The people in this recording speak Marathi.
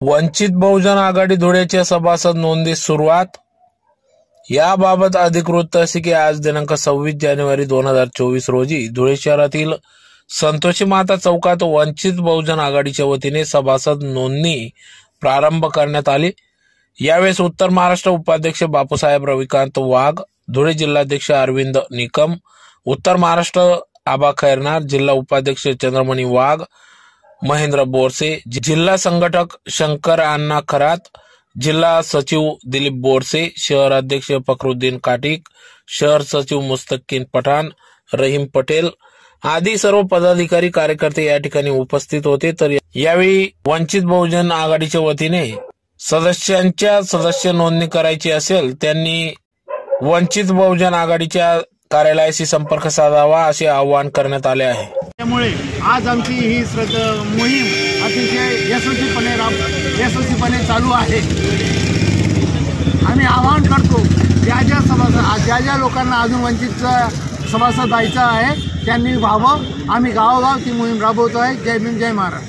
वंचित बहुजन आघाडी धुळ्याच्या सभासद नोंदी सुरुवात. याबाबत अधिकृत असे की आज दिनांक सव्वीस जानेवारी दोन हजार चोवीस रोजी धुळे शहरातील संतोषी माता चौकात वंचित बहुजन आघाडीच्या वतीने सभासद नोंदणी प्रारंभ करण्यात आली. यावेळेस उत्तर महाराष्ट्र उपाध्यक्ष बापूसाहेब रविकांत वाघ धुळे जिल्हाध्यक्ष अरविंद निकम उत्तर महाराष्ट्र आबा खैरनार जिल्हा उपाध्यक्ष चंद्रमणी वाघ महेंद्र बोरसे जिल्हा संघटक शंकर अण्णा खरात जिल्हा सचिव दिलीप बोरसे शहर अध्यक्ष फखरुद्दीन काटिक शहर सचिव मुस्तकीन पठाण रहीम पटेल आदी सर्व पदाधिकारी कार्यकर्ते या ठिकाणी उपस्थित होते. तर यावेळी वंचित बहुजन आघाडीच्या वतीने सदस्यांच्या सदस्य नोंदणी करायची असेल त्यांनी वंचित बहुजन आघाडीच्या कार्यालयाशी संपर्क साधावा असे आवाहन करण्यात आले आहे. त्यामुळे आज आमची ही श्रद्ध मोहीम अतिशय यशस्वीपणे राब यशस्वीपणे चालू आहे. आम्ही आवाहन करतो ज्या ज्या सभासद ज्या ज्या लोकांना अजून वंचितचा सभासद व्हायचा आहे त्यांनी व्हावं. आम्ही गावोगाव ती मोहीम राबवतो आहे जय भीम जय महाराज